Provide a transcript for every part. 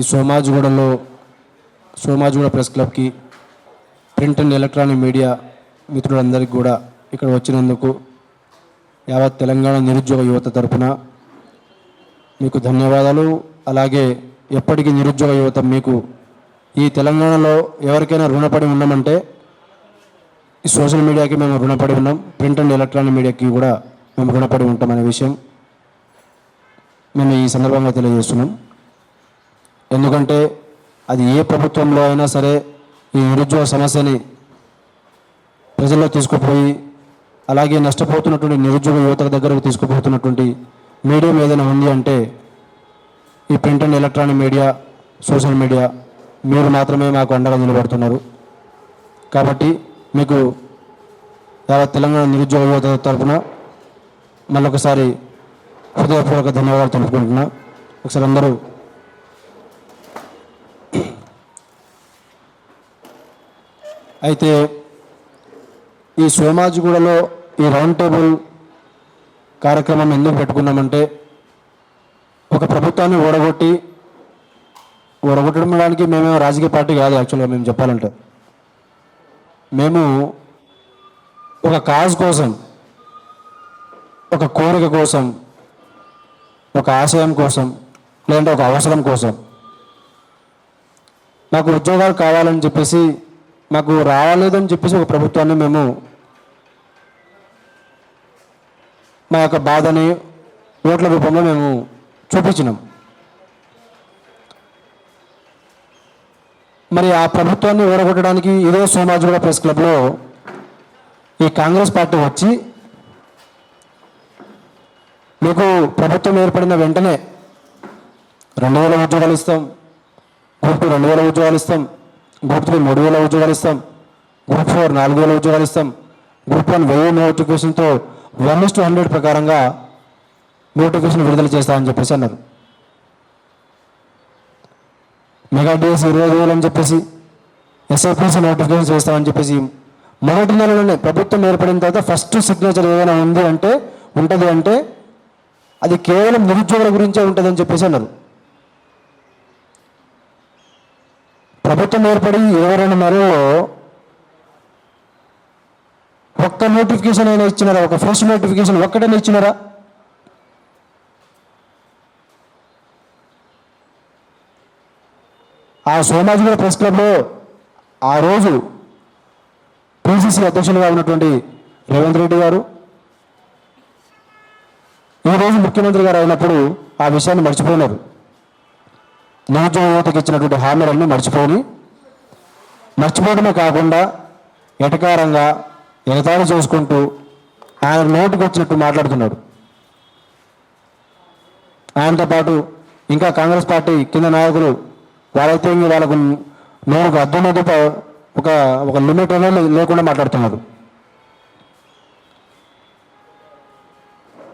ఈ సోమాజిగూడలో సోమాజిగూడ ప్రెస్ క్లబ్కి ప్రింట్ అండ్ ఎలక్ట్రానిక్ మీడియా మిత్రులందరికీ కూడా ఇక్కడ వచ్చినందుకు యావత్ తెలంగాణ నిరుద్యోగ యువత తరపున మీకు ధన్యవాదాలు. అలాగే ఎప్పటికీ నిరుద్యోగ యువత మీకు ఈ తెలంగాణలో ఎవరికైనా రుణపడి ఉన్నామంటే ఈ సోషల్ మీడియాకి మేము రుణపడి ఉన్నాం. ప్రింట్ అండ్ ఎలక్ట్రానిక్ మీడియాకి కూడా మేము రుణపడి ఉంటాం అనే విషయం మేము ఈ సందర్భంగా తెలియజేస్తున్నాం. ఎందుకంటే అది ఏ ప్రభుత్వంలో అయినా సరే ఈ నిరుద్యోగ సమస్యని ప్రజల్లో తీసుకుపోయి అలాగే నష్టపోతున్నటువంటి నిరుద్యోగ యువత దగ్గరకు తీసుకుపోతున్నటువంటి మీడియం ఏదైనా ఉంది అంటే ఈ print and electronic media social media మీరు మాత్రమే మాకు అండగా నిలబడుతున్నారు. కాబట్టి మీకు యావత్ తెలంగాణ నిరుద్యోగ యువత తరఫున మళ్ళొకసారి హృదయపూర్వక ధన్యవాదాలు తెలుపుకుంటున్నా. ఒకసారి అందరూ అయితే ఈ సోమాజిగూడలో ఈ రౌండ్ టేబుల్ కార్యక్రమం ఎందుకు పెట్టుకున్నామంటే ఒక ప్రభుత్వాన్ని ఓడగొట్టి ఓడగొట్టడానికి మేమే రాజకీయ పార్టీ కాదు యాక్చువల్గా మేము చెప్పాలంటే. మేము ఒక కాజ్ కోసం ఒక కోరిక కోసం ఒక ఆశయం కోసం లేదంటే ఒక అవసరం కోసం నాకు ఉద్యోగాలు కావాలని చెప్పేసి మాకు రావాలేదని చెప్పేసి ఒక ప్రభుత్వాన్ని మేము మా యొక్క బాధని ఓట్ల రూపంలో మేము చూపించినాం. మరి ఆ ప్రభుత్వాన్ని ఓడగొట్టడానికి ఇదే సోమాజిగూడ ప్రెస్ క్లబ్లో ఈ కాంగ్రెస్ పార్టీ వచ్చి మీకు ప్రభుత్వం ఏర్పడిన వెంటనే రెండు వేల ఉద్యోగాలు ఇస్తాం గుర్తు రెండు వేల ఉద్యోగాలు ఇస్తాం గ్రూప్ త్రీ మూడు వేల ఉద్యోగాలు ఇస్తాం. గ్రూప్ ఫోర్ నాలుగు వేల ఉద్యోగాలు ఇస్తాం. గ్రూప్ వన్ వెయ్యి నోటిఫికేషన్తో వన్ టు హండ్రెడ్ ప్రకారంగా నోటిఫికేషన్ విడుదల చేస్తామని చెప్పేసి అన్నారు. మెగా డేస్ ఇరవై వేలు అని చెప్పేసి ఎస్ఐపిసి నోటిఫికేషన్ చేస్తామని చెప్పేసి మొదటి నెలలోనే ప్రభుత్వం ఏర్పడిన తర్వాత ఫస్ట్ సిగ్నేచర్ ఏదైనా ఉంది అంటే ఉంటుంది అంటే అది కేవలం నిరుద్యోగుల గురించే ఉంటుందని చెప్పేసి అన్నారు. ప్రభుత్వం ఏర్పడి ఇరవై రెండు నెలల్లో ఒక్క నోటిఫికేషన్ అయినా ఇచ్చినారా? ఒక ఫస్ట్ నోటిఫికేషన్ ఒక్కటైనా ఇచ్చినారా? ఆ సోమాజిగూడ ప్రెస్ క్లబ్లో ఆ రోజు పిసిసి అధ్యక్షులుగా ఉన్నటువంటి రేవంత్ రెడ్డి గారు ఈరోజు ముఖ్యమంత్రి గారు అయినప్పుడు ఆ విషయాన్ని మర్చిపోయినారు. నిరుద్యోగ ఇచ్చినటువంటి హామీలన్నీ మర్చిపోయి మర్చిపోవడమే కాకుండా ఎటకారంగా ఎగతాళి చేసుకుంటూ ఆయన నోటికి వచ్చినట్టు మాట్లాడుతున్నాడు. ఆయనతో పాటు ఇంకా కాంగ్రెస్ పార్టీ కింద నాయకులు వాళ్ళైతే ఇంక వాళ్ళకు నోరుకు అర్థమైతే ఒక ఒక లిమిట్ అనేది లేకుండా మాట్లాడుతున్నారు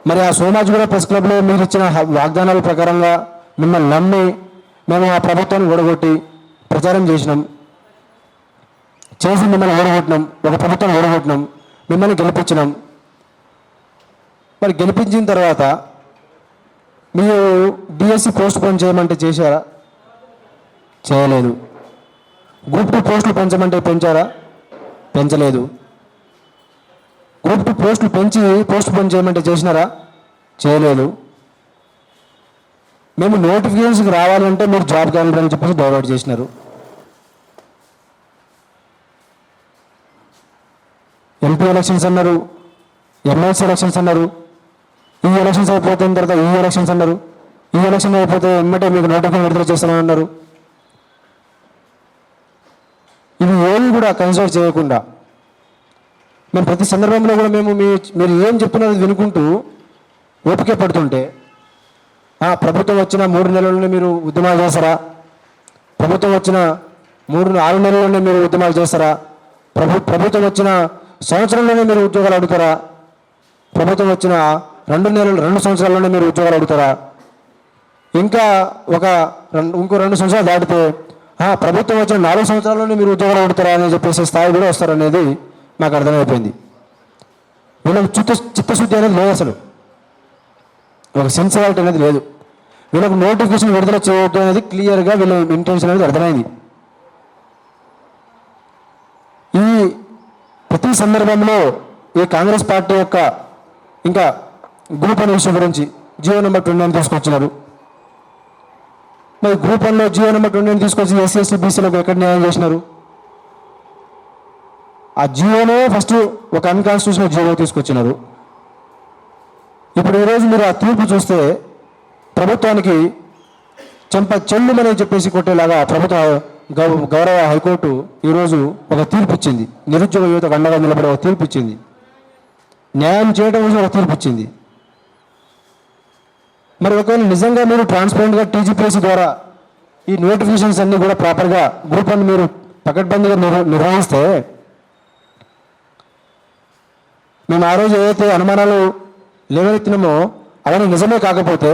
మరి ఆ సోమాజిగూడ ప్రెస్ క్లబ్లో మీరు ఇచ్చిన వాగ్దానాల ప్రకారంగా మిమ్మల్ని నమ్మి మేము ఆ ప్రభుత్వాన్ని ఓడగొట్టి ప్రచారం చేసినాం. చేసి మిమ్మల్ని ఓడగొట్టినాం. ఒక ప్రభుత్వాన్ని ఓడగొట్టినాం. మిమ్మల్ని గెలిపించినాం. మరి గెలిపించిన తర్వాత మీరు డిఎస్సి పోస్ట్ పోన్ చేయమంటే చేశారా? చేయలేదు. గ్రూప్ టూ పోస్టులు పెంచమంటే పెంచారా? పెంచలేదు. గ్రూప్ టూ పోస్టులు పెంచి పోస్ట్ పోన్ చేయమంటే చేసినారా? చేయలేదు. మేము నోటిఫికేషన్కి రావాలంటే మీరు జాబ్ క్యాలెండర్ అని చెప్పేసి డౌన్లోడ్ చేసినారు. ఎంపీ ఎలక్షన్స్ అన్నారు ఎమ్మెల్సీ ఎలక్షన్స్ అన్నారు ఈ ఎలక్షన్స్ అయిపోయిన తర్వాత ఈ ఎలక్షన్స్ అన్నారు ఈ ఎలక్షన్ అయిపోతే ఎమ్మటే మీకు నోటిఫికేషన్ విడుదల చేస్తామని అన్నారు. ఇవి ఏమి కూడా కన్సిడర్ చేయకుండా మేము ప్రతి సందర్భంలో కూడా మేము మీ మీరు ఏం చెప్పినది వినుకుంటూ ఓపిక పడుతుంటే ప్రభుత్వం వచ్చిన మూడు నెలల్లోనే మీరు ఉద్యమాలు చేస్తారా? ప్రభుత్వం వచ్చిన మూడు ఆరు నెలల్లోనే మీరు ఉద్యమాలు చేస్తారా? ప్రభు ప్రభుత్వం వచ్చిన సంవత్సరంలోనే మీరు ఉద్యోగాలు అడుగుతారా? ప్రభుత్వం వచ్చిన రెండు నెలలు రెండు సంవత్సరాల్లోనే మీరు ఉద్యోగాలు అడుగుతారా? ఇంకా ఒక రెండు ఇంకో రెండు సంవత్సరాలు దాటితే ప్రభుత్వం వచ్చిన నాలుగు సంవత్సరాల్లోనే మీరు ఉద్యోగాలు అడుగుతారా అని చెప్పేసి స్థాయి కూడా వస్తారనేది మాకు అర్థమైపోయింది. వీళ్ళకి చిత్త చిత్తశుద్ధి అనేది లేదు అసలు. ఒక సెన్సరాలిటీ అనేది లేదు. వీళ్ళకు నోటిఫికేషన్ విడుదల చేయవద్దు అనేది క్లియర్గా వీళ్ళ ఇంటెన్షన్ అనేది అర్థమైంది. ఈ ప్రతి సందర్భంలో ఈ కాంగ్రెస్ పార్టీ యొక్క ఇంకా గ్రూప్ అనే విషయం గురించి జియో నెంబర్ ట్వంటీ నైన్ తీసుకొచ్చినారు. మరి గ్రూప్ వన్లో జియో నెంబర్ ట్వంటీ నైన్ తీసుకొచ్చి ఎస్సీ ఎస్టీ బీసీలకు ఎక్కడ న్యాయం చేసినారు? ఆ జియోనే ఫస్ట్ ఒక అన్కాన్స్టిట్యూషనల్ జియో తీసుకొచ్చినారు. ఇప్పుడు ఈరోజు మీరు ఆ తీర్పు చూస్తే ప్రభుత్వానికి చెంప చెల్లుమని చెప్పేసి కొట్టేలాగా ప్రభుత్వ గౌ- గౌరవ హైకోర్టు ఈరోజు ఒక తీర్పు ఇచ్చింది నిరుద్యోగ యువతకు అండగా నిలబడే ఒక తీర్పు ఇచ్చింది న్యాయం చేయడం కోసం ఒక తీర్పు ఇచ్చింది మరి ఒకవేళ నిజంగా మీరు ట్రాన్స్పరెంట్గా టీజీపీఎస్సీ ద్వారా ఈ నోటిఫికేషన్స్ అన్నీ కూడా ప్రాపర్గా గ్రూప్ అని మీరు పకడ్బందీగా నిర్వహిస్తే మేము ఆ రోజు ఏదైతే అనుమానాలు లేవనెత్తినమో అవన్నీ నిజమే కాకపోతే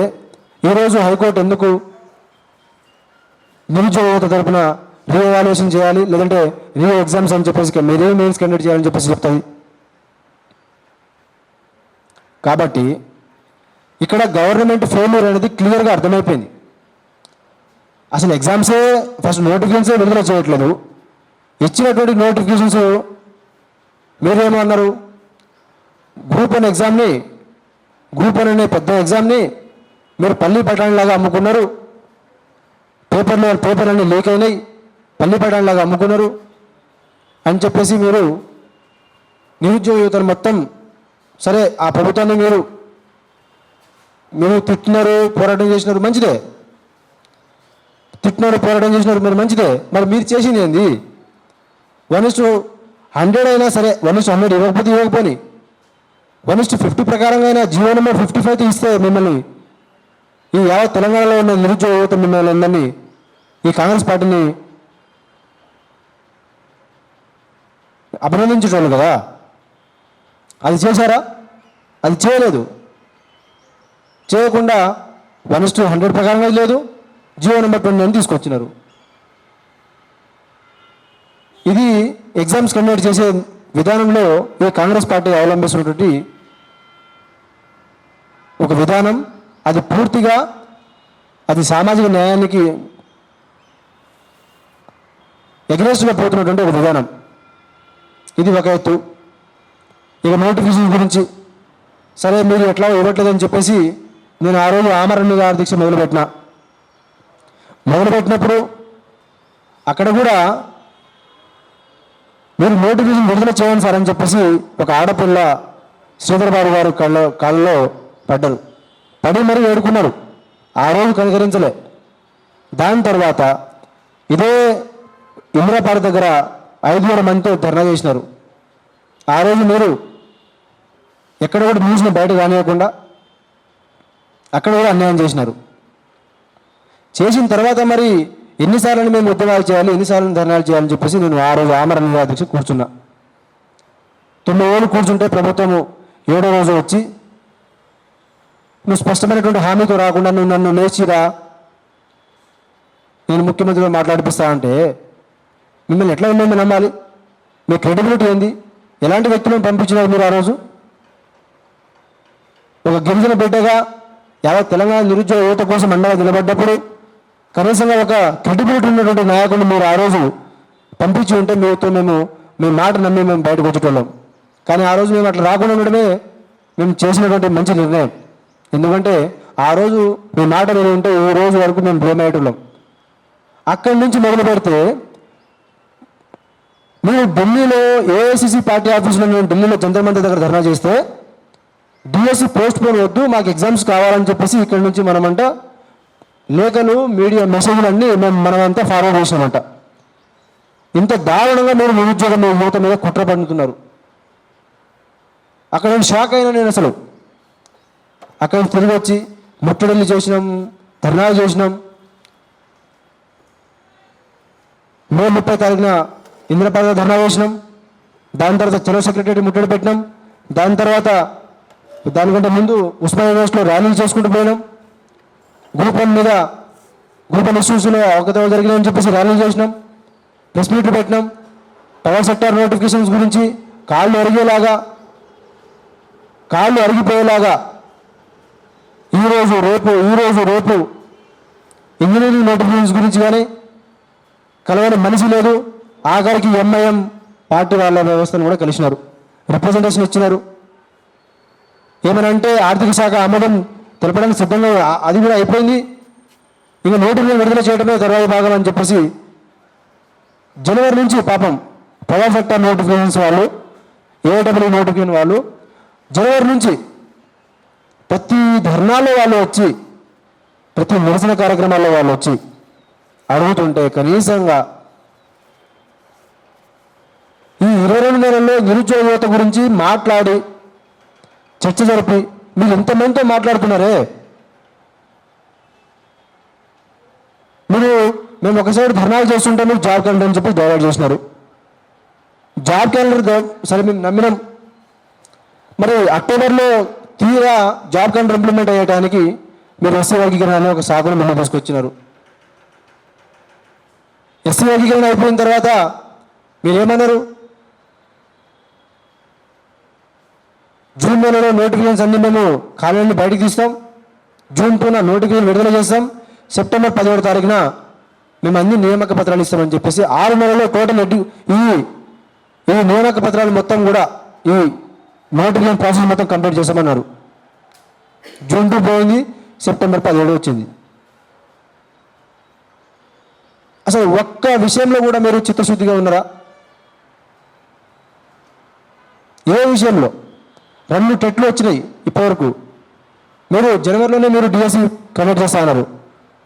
ఈరోజు హైకోర్టు ఎందుకు నిరుద్యోగత తరపున తరపున రీఎవాల్యుయేషన్ చేయాలి? లేదంటే రీ ఎగ్జామ్స్ అని చెప్పేసి మీరే మెయిన్స్ కండక్ట్ చేయాలని చెప్పేసి చెప్తాయి. కాబట్టి ఇక్కడ గవర్నమెంట్ ఫెయిల్యూర్ అనేది క్లియర్గా అర్థమైపోయింది. అసలు ఎగ్జామ్సే ఫస్ట్ నోటిఫికేషన్సే విడుదల చేయట్లేదు. ఇచ్చినటువంటి నోటిఫికేషన్స్ మీరేమో అన్నారు. గ్రూప్ వన్ ఎగ్జామ్ని గ్రూప్ వన్ అనే పెద్ద ఎగ్జామ్ని మీరు పల్లి పట్టణంలాగా అమ్ముకున్నారు. పేపర్లో పేపర్ అన్ని లీక్ అయినాయి. పల్లి పట్టణంలాగా అమ్ముకున్నారు. అని చెప్పేసి మీరు నిరుద్యోగ యువతను మొత్తం సరే ఆ ప్రభుత్వాన్ని మీరు మీరు తిట్టినారు పోరాటం చేసినారు మంచిదే. తిట్టినారు పోరాటం చేసినారు మీరు మంచిదే. మరి మీరు చేసింది ఏంది? వన్ ఇస్ హండ్రెడ్ అయినా సరే వన్ ఇస్ హండ్రెడ్ ఇవ్వకపోతే ఇవ్వకపోని. వన్ ఇస్ట్ ఫిఫ్టీ ప్రకారంగా అయినా నెంబర్ ఫిఫ్టీ ఫైవ్ ఇస్తే మిమ్మల్ని ఈ యావత్ తెలంగాణలో ఉన్న నిరుద్యోగ యువత మిమ్మల్ని అందరినీ ఈ కాంగ్రెస్ పార్టీని అభినందించేటోళ్ళు కదా? అది చేశారా? అది చేయలేదు. చేయకుండా వన్ ఇస్ హండ్రెడ్ ప్రకారంగా లేదు. జియో నెంబర్ ట్వంటీ నైన్ తీసుకొచ్చినారు. ఇది ఎగ్జామ్స్ కండక్ట్ చేసే విధానంలో ఈ కాంగ్రెస్ పార్టీ అవలంబిస్తున్నటువంటి ఒక విధానం అది పూర్తిగా అది సామాజిక న్యాయానికి ఎగ్రెస్ట్గా పోతున్నటువంటి ఒక విధానం. ఇది ఒక ఎత్తు. ఇక నోటిఫికేషన్ గురించి సరే మీరు ఎట్లా ఇవ్వట్లేదని చెప్పేసి నేను ఆ రోజు ఆమరణ దీక్ష మొదలుపెట్టిన. మొదలుపెట్టినప్పుడు అక్కడ కూడా మీరు నోటిఫికేషన్ విడుదల చేయండి సార్ అని చెప్పేసి ఒక ఆడపిల్ల శ్రీధరబాబు గారు కళ్ళ కాళ్ళలో పడ్డారు. పడి మరీ వేడుకున్నారు ఆ రోజు కనికరించలే. దాని తర్వాత ఇదే ఇంద్రపాడ దగ్గర ఐదుగురు మందితో ధర్నా చేసినారు. ఆ రోజు మీరు ఎక్కడ కూడా న్యూస్ని బయట కానివ్వకుండా అక్కడ కూడా అన్యాయం చేసినారు. చేసిన తర్వాత మరి ఎన్నిసార్లు మేము ఉద్యమాలు చేయాలి ఎన్నిసార్లు ధర్నాలు చేయాలని చెప్పేసి నేను ఆ రోజు ఆమరణ అధ్యక్ష కూర్చున్నా. తొమ్మిది రోజులు కూర్చుంటే ప్రభుత్వము ఏడో రోజు వచ్చి నువ్వు స్పష్టమైనటువంటి హామీతో రాకుండా నువ్వు నన్ను లేచిరా. నేను ముఖ్యమంత్రితో మాట్లాడిపిస్తా అంటే మిమ్మల్ని ఎట్లా మేము నమ్మాలి? మీ క్రెడిబిలిటీ ఏంది? ఎలాంటి వ్యక్తులను పంపించినారు మీరు ఆ రోజు? ఒక గిరిజన బిడ్డగా యావత్ తెలంగాణ నిరుద్యోగ యువత కోసం అండగా నిలబడ్డప్పుడు కనీసంగా ఒక క్రెడిబిలిటీ ఉన్నటువంటి నాయకుడిని మీరు ఆ రోజు పంపించి ఉంటే మీతో మేము మీ మాట నమ్మి మేము బయటకు వచ్చేటోళ్ళం. కానీ ఆ రోజు మేము అట్లా రాకుండా ఉండడమే మేము చేసినటువంటి మంచి నిర్ణయం. ఎందుకంటే ఆ రోజు మీ మాట నేను ఉంటే ఈ రోజు వరకు మేము బ్లేమ్ అయ్యేటోళ్ళం అక్కడి నుంచి మొదలు పెడితే మేము ఢిల్లీలో ఏఐసిసి పార్టీ ఆఫీసులో మేము ఢిల్లీలో జంతర్ దగ్గర ధర్నా చేస్తే డిఎస్సి పోస్ట్ పోన్ వద్దు మాకు ఎగ్జామ్స్ కావాలని చెప్పేసి ఇక్కడి నుంచి మనమంట లేఖలు మీడియా మెసేజ్లు అన్నీ మేము మనమంతా ఫార్వర్డ్ చేసామంట ఇంత దారుణంగా మీరు నిరుద్యోగం మీ యువత మీద కుట్ర పండుతున్నారు. అక్కడ నేను షాక్ అయినా నేను అసలు. అక్కడ తిరిగి వచ్చి ముట్టడిల్లు చేసినాం ధర్నాలు చేసినాం. మే ముప్పై తారీఖున ఇంద్రపాద ధర్నా చేసినాం. దాని తర్వాత చలో సెక్రటరీ ముట్టడి పెట్టినాం. దాని తర్వాత దానికంటే ముందు ఉస్మాన్ యూనివర్సిటీలో ర్యాలీలు చేసుకుంటూ పోయినాం. గ్రూపం మీద గ్రూప్ ఇష్యూస్లో అవకతవకలు జరిగినాయని చెప్పేసి ర్యాలీలు చేసినాం. ప్రెస్ మీట్లు పెట్టినాం. పవర్ సెక్టార్ నోటిఫికేషన్స్ గురించి కాళ్ళు అరిగేలాగా కాళ్ళు అరిగిపోయేలాగా ఈరోజు రేపు ఈరోజు రేపు ఇంజనీరింగ్ నోటిఫికేషన్స్ గురించి కానీ కలవని మనిషి లేదు. ఆఖరికి ఎంఐఎం పార్టీ వాళ్ళ వ్యవస్థను కూడా కలిసినారు. రిప్రజెంటేషన్ ఇచ్చినారు. ఏమనంటే ఆర్థిక శాఖ ఆమోదం తెలపడానికి సిద్ధంగా అది కూడా అయిపోయింది. ఇంకా నోటిని విడుదల చేయడమే తర్వాత భాగం అని చెప్పేసి జనవరి నుంచి పాపం పవర్ సెక్టర్ నోటిఫికేషన్స్ వాళ్ళు ఏడబ్ల్యూ నోటిఫికేషన్ వాళ్ళు జనవరి నుంచి ప్రతి ధర్నాలో వాళ్ళు వచ్చి ప్రతి నిరసన కార్యక్రమాల్లో వాళ్ళు వచ్చి అడుగుతుంటే కనీసంగా ఈ ఇరవై రెండు నెలల్లో నిరుద్యోగ యువత గురించి మాట్లాడి చర్చ జరిపి మీరు ఎంతమందితో మాట్లాడుతున్నారే? మీరు మేము ఒకసారి ధర్నాలు చేస్తుంటే మీరు జాబ్ క్యాలెండర్ అని చెప్పి డైవర్ట్ చేసినారు జాబ్ క్యాలెండర్ సరే మేము నమ్మినాం. మరి అక్టోబర్లో తీరా జాబ్ క్యాలెండర్ ఇంప్లిమెంట్ అయ్యడానికి మీరు ఎస్సీ వర్గీకరణ అనే ఒక శాఖను ముందు తీసుకొచ్చినారు. ఎస్సీ వర్గీకరణ అయిపోయిన తర్వాత మీరు జూన్ నెలలో నోటిఫికేషన్స్ అన్ని మేము కాలేజీని బయటకు తీస్తాం. జూన్ టూన నోటిఫికేషన్ విడుదల చేస్తాం. సెప్టెంబర్ పదిహేడు తారీఖున మేము అన్ని నియామక పత్రాలు ఇస్తామని చెప్పేసి ఆరు నెలల్లో టోటల్ ఎడ్యు ఈ ఈ నియామక పత్రాలు మొత్తం కూడా ఈ నోటిఫికేషన్ ప్రాసెస్ మొత్తం కంప్లీట్ చేస్తామన్నారు. జూన్ టూ పోయింది సెప్టెంబర్ పదిహేడు వచ్చింది. అసలు ఒక్క విషయంలో కూడా మీరు చిత్తశుద్ధిగా ఉన్నారా? ఏ విషయంలో? రెండు టెట్లు వచ్చినాయి ఇప్పటివరకు. మీరు జనవరిలోనే మీరు డిఎస్సి కండక్ట్ చేస్తా అన్నారు.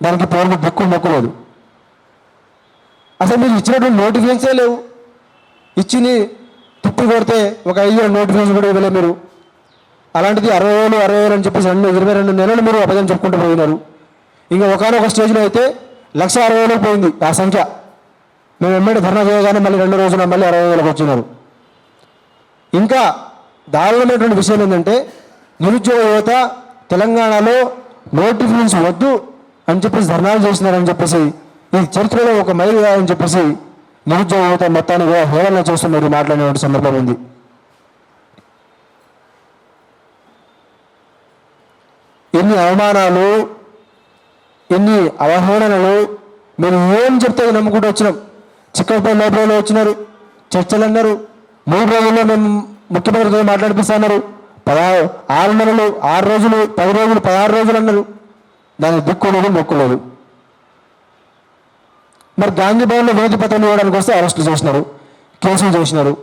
దానికి ఇప్పటివరకు బుక్ మొక్కలేదు అసలు మీరు ఇచ్చినటువంటి నోటిఫికేషన్సే లేవు. ఇచ్చింది తిప్పి కొడితే ఒక ఐదు వేల నోటిఫికేషన్ కూడా ఇవ్వలేదు మీరు. అలాంటిది అరవై వేలు అరవై వేలు అని చెప్పేసి రెండు ఇరవై రెండు నెలలు మీరు అబద్ధం చెప్పుకుంటూ పోయినారు. ఇంకా ఒకనొక స్టేజ్లో అయితే లక్ష అరవై వేలకు పోయింది ఆ సంఖ్య. మేము ఎమ్మెడీ ధర్నా చేయగానే మళ్ళీ రెండు రోజున మళ్ళీ అరవై వేలకు వచ్చినారు. ఇంకా దారుణమైనటువంటి విషయం ఏంటంటే నిరుద్యోగ యువత తెలంగాణలో నోటిఫికేషన్స్ వద్దు అని చెప్పేసి ధర్నాలు చేస్తున్నారని చెప్పేసి ఈ చరిత్రలో ఒక మైలు అని చెప్పేసి నిరుద్యోగ యువత మొత్తాన్ని కూడా హేళన చేస్తున్నారు మాట్లాడినటువంటి సందర్భం ఉంది. ఎన్ని అవమానాలు ఎన్ని అవహేళనలు మీరు ఏం చెప్తే నమ్ముకుంటూ వచ్చినాం. చిక్కపల్లి లైబ్రరీలో వచ్చినారు చర్చలు అన్నారు మూడు రోజుల్లో మేము ముఖ్యమంత్రితో మాట్లాడిపిస్తున్నారు పదహారు ఆరు నెలలు ఆరు రోజులు పది రోజులు పదహారు రోజులు అన్నారు. దానికి దిక్కు లేదు మొక్కు లేదు మరి గాంధీ భవన్లో వేది పత్రం ఇవ్వడానికి వస్తే అరెస్టులు చేసినారు. కేసులు చేసినారు.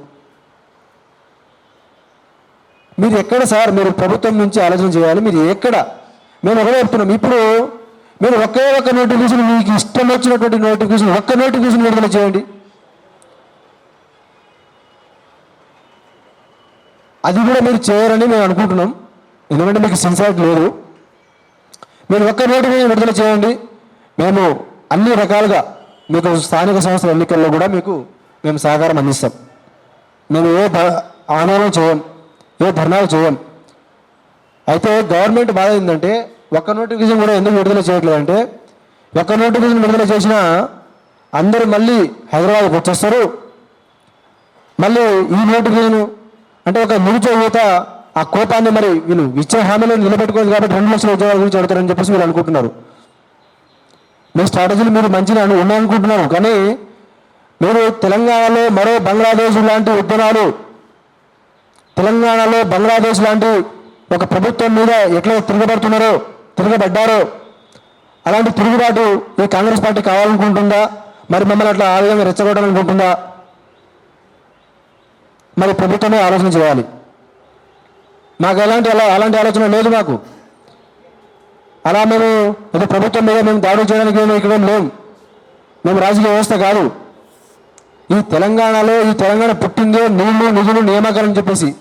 మీరు ఎక్కడ సార్? మీరు ప్రభుత్వం నుంచి ఆలోచన చేయాలి. మీరు ఎక్కడ? మేము ఒకటే చెప్తున్నాం. ఇప్పుడు మీరు ఒకే ఒక్క నోటిఫికేషన్ మీకు ఇష్టం వచ్చినటువంటి నోటిఫికేషన్ ఒక్క నోటిఫికేషన్ విడుదల చేయండి. అది కూడా మీరు చేయరని మేము అనుకుంటున్నాం. ఎందుకంటే మీకు సిన్సియారిటీ లేదు. మీరు ఒక్క నోటిఫికేషన్ విడుదల చేయండి. మేము అన్ని రకాలుగా మీకు స్థానిక సంస్థల ఎన్నికల్లో కూడా మీకు మేము సహకారం అందిస్తాం. మేము ఏ ఆందోళన చేయం ఏ ధర్నాలు చేయం. అయితే గవర్నమెంట్ బాధ ఏంటంటే ఒక్క నోటిఫికేషన్ కూడా ఎందుకు విడుదల చేయట్లేదంటే ఒక్క నోటిఫికేషన్ విడుదల చేసినా అందరూ మళ్ళీ హైదరాబాద్కి వచ్చేస్తారు. మళ్ళీ ఈ నోటిఫికేషన్ అంటే ఒక నిరుద్యోగ యువత ఆ కోపాన్ని మరి వీళ్ళు ఇచ్చే హామీలో నిలబెట్టుకోవాలి కాబట్టి రెండు లక్షల ఉద్యోగాల గురించి అడుగుతారని చెప్పేసి మీరు అనుకుంటున్నారు. మీ స్ట్రాటజీలు మీరు మంచిగా ఉన్నాయనుకుంటున్నారు కానీ మీరు తెలంగాణలో మరో బంగ్లాదేశ్ లాంటి ఉద్యమాలు తెలంగాణలో బంగ్లాదేశ్ లాంటి ఒక ప్రభుత్వం మీద ఎట్లా తిరగబడుతున్నారో తిరగబడ్డారో అలాంటి తిరుగుబాటు ఈ కాంగ్రెస్ పార్టీ కావాలనుకుంటుందా? మరి మమ్మల్ని అట్లా ఆ విధంగా రెచ్చగొట్టాలనుకుంటుందా? మరి ప్రభుత్వమే ఆలోచన చేయాలి. మాకు ఎలాంటి అలా అలాంటి ఆలోచన లేదు మాకు. అలా మేము ఏదో ప్రభుత్వం మీద మేము దాడులు చేయడానికి మేము ఇక్కడ లేం. మేము రాజకీయ వ్యవస్థ కాదు. ఈ తెలంగాణలో ఈ తెలంగాణ పుట్టిందే నీళ్ళు నిధులు నియామకాలని చెప్పేసి.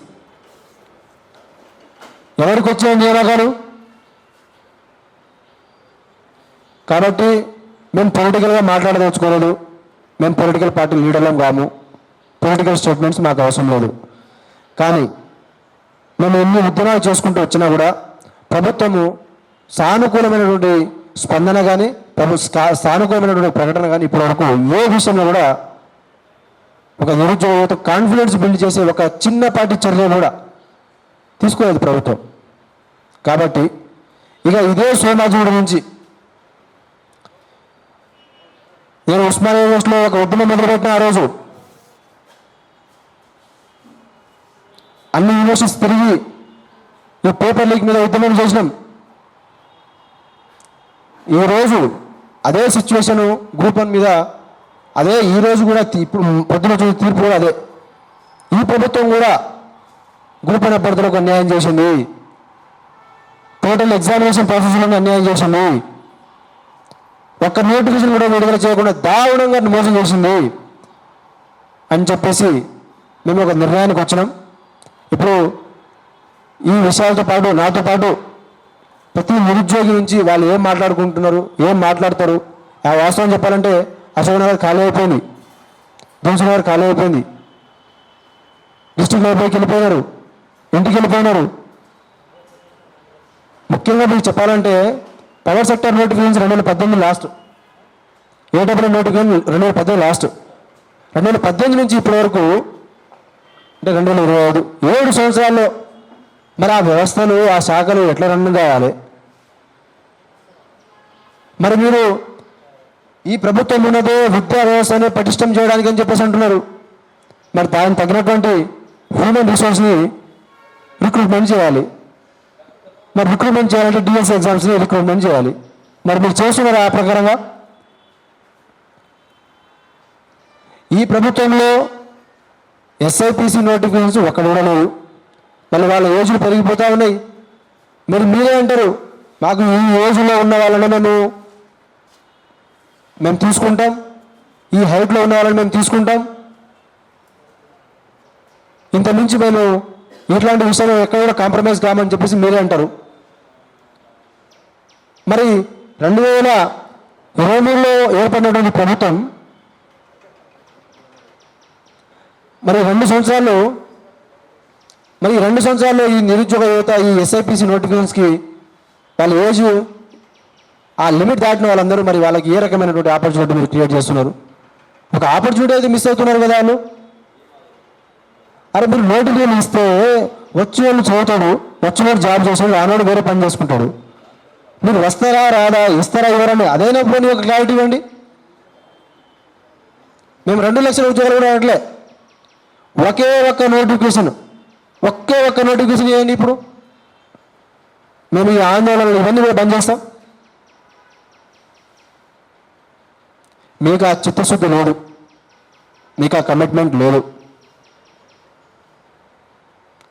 ఎవరికి వచ్చిన నియామకాలు? కాబట్టి మేము పొలిటికల్గా మాట్లాడదలుచుకోలేదు. మేము పొలిటికల్ పార్టీ లీడర్లం కాము. పొలిటికల్ స్టేట్మెంట్స్ మాకు అవసరం లేదు. కానీ మేము ఎన్ని ఉద్యమాలు చేసుకుంటూ వచ్చినా కూడా ప్రభుత్వము సానుకూలమైనటువంటి స్పందన కానీ ప్రభు సానుకూలమైనటువంటి ప్రకటన కానీ ఇప్పటివరకు ఏ విషయంలో కూడా ఒక నిరుద్యోగ కాన్ఫిడెన్స్ బిల్డ్ చేసే ఒక చిన్నపాటి చర్య కూడా తీసుకోలేదు ప్రభుత్వం. కాబట్టి ఇక ఇదే సోమాజుడి నుంచి నేను ఉస్మానియా యూనివర్సిటీలో ఒక ఉద్యమం మొదలుపెట్టిన ఆ రోజు అన్ని యూనివర్సిటీస్ తిరిగి ఈ పేపర్ లీక్ మీద ఉద్యమం చేసినాం. ఈరోజు అదే సిచ్యువేషను గ్రూప్ వన్ మీద అదే ఈ రోజు కూడా తీ- ఇప్పుడు పొద్దున వచ్చిన తీర్పు కూడా అదే. ఈ ప్రభుత్వం కూడా గ్రూప్ వన్ అభ్యర్థులకు అన్యాయం చేసింది. టోటల్ ఎగ్జామినేషన్ ప్రాసెస్లను అన్యాయం చేసింది. ఒక్క నోటిఫికేషన్ కూడా విడుదల చేయకుండా దారుణంగా మోసం చేసింది. అని చెప్పేసి మేము ఒక నిర్ణయానికి వచ్చినాం. ఇప్పుడు ఈ విషయాలతో పాటు నాతో పాటు ప్రతి నిరుద్యోగి నుంచి వాళ్ళు ఏం మాట్లాడుకుంటున్నారు ఏం మాట్లాడతారు ఆ వాస్తవం చెప్పాలంటే అశోక్ నగర్ ఖాళీ అయిపోయింది. దిల్సుఖ్ నగర్ ఖాళీ అయిపోయింది. డిస్టిక్ లైబ్రరీకి వెళ్ళిపోయినారు. ఇంటికి వెళ్ళిపోయినారు. ముఖ్యంగా మీకు చెప్పాలంటే పవర్ సెక్టర్ నోటిఫికేషన్ రెండు వేల పద్దెనిమిది లాస్ట్. ఏడబ్ల్యూ నోటిఫికేషన్ రెండు వేల పద్దెనిమిది లాస్ట్. రెండు వేల పద్దెనిమిది నుంచి ఇప్పటి వరకు అంటే రెండు వేల ఇరవై ఐదు. ఏడు సంవత్సరాల్లో మరి ఆ వ్యవస్థలు ఆ శాఖలు ఎట్లా రన్ కావాలి మరి మీరు ఈ ప్రభుత్వం ఉన్నదే విద్యా వ్యవస్థని పటిష్టం చేయడానికి అని చెప్పేసి అంటున్నారు. మరి దానికి తగినటువంటి హ్యూమన్ రిసోర్స్ని రిక్రూట్మెంట్ చేయాలి. మరి రిక్రూట్మెంట్ చేయాలంటే డిఎస్సి ఎగ్జామ్స్ని రిక్రూట్మెంట్ చేయాలి. మరి మీరు చేస్తున్నారు ఆ ప్రకారంగా? ఈ ప్రభుత్వంలో ఎస్ఐపిసి నోటిఫికేషన్స్ ఒక్కడ కూడా లేదు మళ్ళీ వాళ్ళ ఏజ్లు పెరిగిపోతూ ఉన్నాయి. మరి మీరే అంటారు మాకు ఈ ఏజ్లో ఉన్న వాళ్ళని మేము మేము తీసుకుంటాం. ఈ హైట్లో ఉన్న వాళ్ళని మేము తీసుకుంటాం. ఇంత నుంచి మేము ఇట్లాంటి విషయంలో ఎక్కడ కూడా కాంప్రమైజ్ కామని చెప్పేసి మీరే అంటారు. మరి రెండు వేల ఇరవై మూడులో ఏర్పడినటువంటి ప్రభుత్వం మరి రెండు సంవత్సరాలు మరి రెండు సంవత్సరాల్లో ఈ నిరుద్యోగ యువత ఈ ఎస్ఐపిసి నోటిఫికేషన్స్కి వాళ్ళ ఏజ్ ఆ లిమిట్ దాటిన వాళ్ళందరూ మరి వాళ్ళకి ఏ రకమైనటువంటి ఆపర్చునిటీ మీరు క్రియేట్ చేస్తున్నారు? ఒక ఆపర్చునిటీ అయితే మిస్ అవుతున్నారు కదా వాళ్ళు? అరే మీరు నోటిఫికేషన్ ఇస్తే వచ్చిన వాళ్ళు చదువుతాడు వచ్చి వాళ్ళు జాబ్ చేస్తాడు రానోడు వేరే పని చేసుకుంటాడు. మీరు వస్తారా రాదా ఇస్తారా ఇవ్వరండి అదైనా పోనీ ఒక క్లారిటీ ఇవ్వండి. మేము రెండు లక్షల ఉద్యోగాలు కూడా అట్లే ఒకే ఒక్క నోటిఫికేషన్ ఒకే ఒక్క నోటిఫికేషన్ చేయండి ఇప్పుడు? మేము ఈ ఆందోళనలు ఇవన్నీ కూడా బంద్ చేస్తాం. మీకు ఆ చిత్తశుద్ధి లేదు. మీకు ఆ కమిట్మెంట్ లేదు.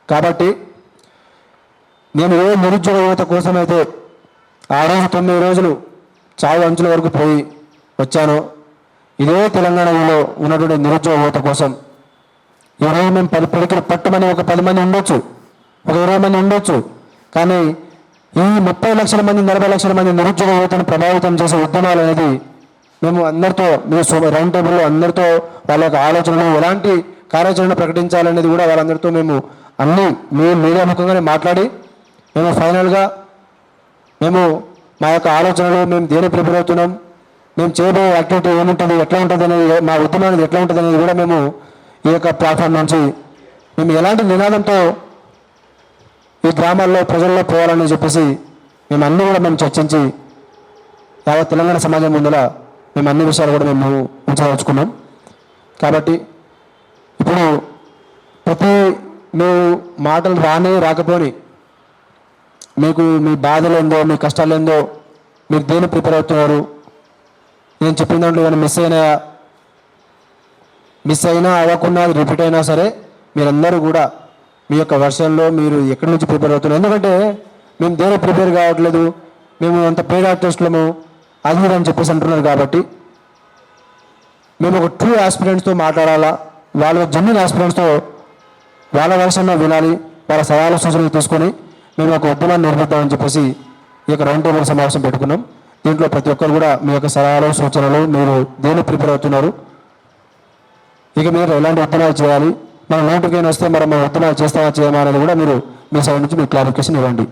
కాబట్టి నేను ఏ నిరుద్యోగ యువత కోసమైతే ఆ రోజు తొమ్మిది రోజులు చావు అంచుల వరకు పోయి వచ్చానో ఇదే తెలంగాణలో ఉన్నటువంటి నిరుద్యోగ యువత కోసం ఇరవై మేము పది పిడికలు పట్టుమని ఒక పది మంది ఉండొచ్చు. ఒక ఇరవై మంది ఉండొచ్చు. కానీ ఈ ముప్పై లక్షల మంది నలభై లక్షల మంది నిరుద్యోగ యువతను ప్రభావితం చేసే ఉద్యమాలు అనేది మేము అందరితో మీ రౌండ్ టేబుల్లో అందరితో వాళ్ళ యొక్క ఆలోచనలు ఎలాంటి కార్యాచరణ ప్రకటించాలనేది కూడా వాళ్ళందరితో మేము అన్ని మీ మీడియా ముఖంగానే మాట్లాడి మేము ఫైనల్గా మేము మా యొక్క ఆలోచనలు మేము దేని ప్రిపేర్ అవుతున్నాం మేము చేయబోయే యాక్టివిటీ ఏముంటుంది ఎట్లా ఉంటుంది అనేది మా ఉద్యమం అనేది ఎట్లా ఉంటుంది అనేది కూడా మేము ఈ యొక్క ప్లాట్ఫామ్ నుంచి మేము ఎలాంటి నినాదంతో ఈ గ్రామాల్లో ప్రజల్లో పోవాలని చెప్పేసి మేము అన్నీ కూడా మేము చర్చించి యావత్ తెలంగాణ సమాజం ముందర మేము అన్ని విషయాలు కూడా మేము ఉంచదలుచుకున్నాం. కాబట్టి ఇప్పుడు ప్రతి మీ మాటలు రాని రాకపోని మీకు మీ బాధలు ఏందో మీ కష్టాలు ఏందో మీరు దేని ప్రిపేర్ అవుతున్నారు? నేను చెప్పిన దాంట్లో కానీ మిస్ అయినా మిస్ అయినా అవ్వకుండా అది రిపీట్ అయినా సరే మీరందరూ కూడా మీ యొక్క వర్షన్లో మీరు ఎక్కడి నుంచి ప్రిపేర్ అవుతున్నారు? ఎందుకంటే మేము దేని ప్రిపేర్ కావట్లేదు మేము అంత పేడ్ ఆర్టిస్టులము అది అని చెప్పేసి అంటున్నారు కాబట్టి. మేము ఒక ట్రూ ఆస్పిరెంట్స్తో మాట్లాడాలా? వాళ్ళ జెన్యున్ ఆస్పిరెంట్స్తో వాళ్ళ వర్షంలో వినాలి వాళ్ళ సలహాలు సూచనలు తీసుకొని మేము ఒక ఉద్యమాన్ని నిర్మిద్దామని చెప్పేసి ఈ యొక్క రౌండ్ టేబుల్ సమావేశం పెట్టుకున్నాం. దీంట్లో ప్రతి ఒక్కరు కూడా మీ యొక్క సలహాలు సూచనలు మీరు దేని ప్రిపేర్ అవుతున్నారు ఇక మీరు ఎలాంటి ఉద్యమాలు చేయాలి? మన నోటిఫికేషన్ వస్తే మరి మనం ఉద్యమాలు చేస్తామా చేయమా అనేది కూడా మీరు మీ సైడ్ నుంచి మీరు క్లారిఫికేషన్ ఇవ్వండి.